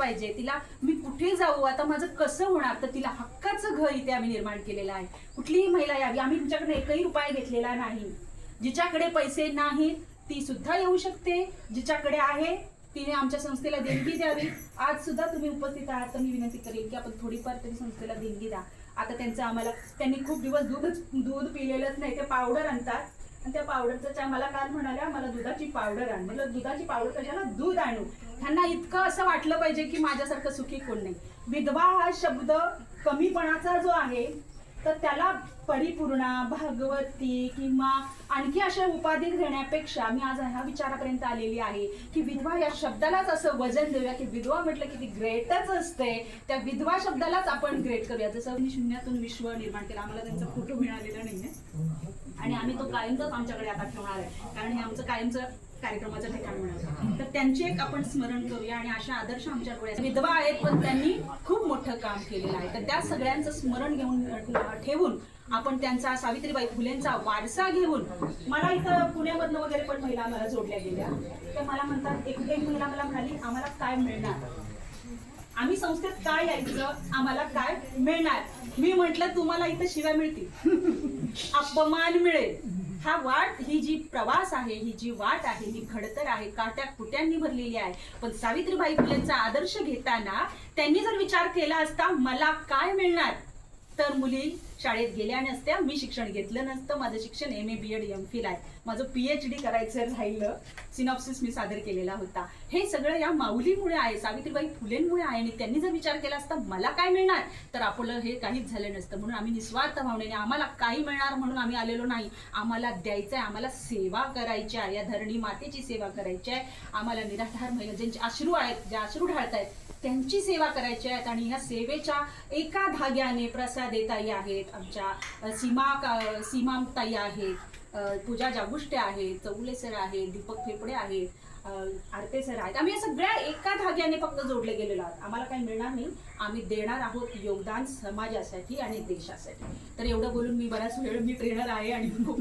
पाहिजे. तिला मी कुठे जाऊ? आता माझं कसं होणार? तर तिला हक्काचं घर इथे आम्ही निर्माण केलेलं आहे. कुठलीही महिला यावी. आम्ही तुमच्याकडे एकही उपाय घेतलेला नाही. जिच्याकडे पैसे नाहीत ती सुद्धा येऊ शकते. जिच्याकडे आहे तिने आमच्या संस्थेला देणगी द्यावी. आज सुद्धा तुम्ही उपस्थित आहात तर मी विनंती करेन की आपण थोडीफार तरी संस्थेला देणगी द्या. आता त्यांचं आम्हाला त्यांनी खूप दिवस दूधच दूध पिलेलंच नाही ते पावडर आणतात. आणि त्या पावडरचं त्या मला काल म्हणाल्या मला दुधाची पावडर आण. म्हटलं दुधाची पावडर कशाला? दूध आणू. त्यांना इतकं असं वाटलं पाहिजे की माझ्यासारखं सुखी कोण नाही. विधवा हा शब्द कमीपणाचा जो आहे तर त्याला परिपूर्णा भागवती किंवा आणखी अशा उपाधी घेण्यापेक्षा मी आज ह्या विचारापर्यंत आलेली आहे की विधवा या शब्दालाच असं वजन देऊया की विधवा म्हटलं की ती ग्रेटच असते. त्या विधवा शब्दालाच आपण ग्रेट करूया. जसं मी शून्यातून विश्व निर्माण केलं. आम्हाला त्यांचा फोटो मिळालेला नाहीये. आणि आम्ही तो कायमचाच आमच्याकडे आता ठेवणार आहे. कारण हे आमचं कायमचं कार्यक्रमाचं ठिकाण मिळालं तर त्यांचे एक आपण स्मरण करूया आणि अशा आदर्श आमच्या डोळ्यात विधवा आहेत पण त्यांनी खूप मोठं काम केलेलं आहे. तर त्या सगळ्यांचं स्मरण घेऊन ठेवून आपण त्यांचा सावित्रीबाई फुलेंचा वारसा घेऊन मला इथं पुण्यामधनं वगैरे पण महिला मला जोडल्या गेल्या. तर मला म्हणतात एक एक महिला मला म्हणाली आम्हाला काय मिळणार? आम्ही संस्थेत काय यायचं आम्हाला काय मिळणार? मी म्हटलं तुम्हाला इथं शिव्या मिळतील. अपमान मिळेल. हा वाट ही जी प्रवास आहे ही जी वाट आहे ही खडतर आहे काट्या कुट्यांनी भरलेली आहे. पण सावित्रीबाई फुलेंचा आदर्श घेताना त्यांनी जर विचार केला असता मला काय मिळणार? तर मुली शाळेत गेल्या नसत्या मी शिक्षण घेतलं नसतं माझं शिक्षण M A B Ed M Phil आहे. माझं पीएच डी करायचं राहिलं सिनॉप्सिस मी सादर केलेला होता. हे सगळं या माऊलीमुळे आहे सावित्रीबाई फुलेंमुळे आहे आणि त्यांनी जर विचार केला असता मला काय मिळणार? तर आपलं हे काहीच झालं नसतं. म्हणून आम्ही निस्वार्थ भावनेने आम्हाला काही मिळणार म्हणून आम्ही आलेलो नाही. आम्हाला द्यायचं आहे आम्हाला सेवा करायची आहे. या धरणी मातेची सेवा करायची आहे. आम्हाला निराधार महिला ज्यांचे अश्रू आहेत ज्या अश्रू ढाळत आहेत त्यांची सेवा करायची आहेत. आणि या सेवेच्या एका धाग्याने प्रसाद देताई आहेत. आमच्या सीमा का- सीमा ताई आहेत पूजा जागुष्टे आहेत चौले सर आहेत दीपक फेफडे आहेत आरते सर आहेत. आम्ही या सगळ्या एका धाग्याने फक्त जोडले गेलेलो आहोत. आम्हाला काही मिळणार नाही. आम्ही देणार आहोत योगदान समाजासाठी आणि देशासाठी. तर एवढं बोलून मी बराच वेळ मी ट्रेनर आहे आणि खूप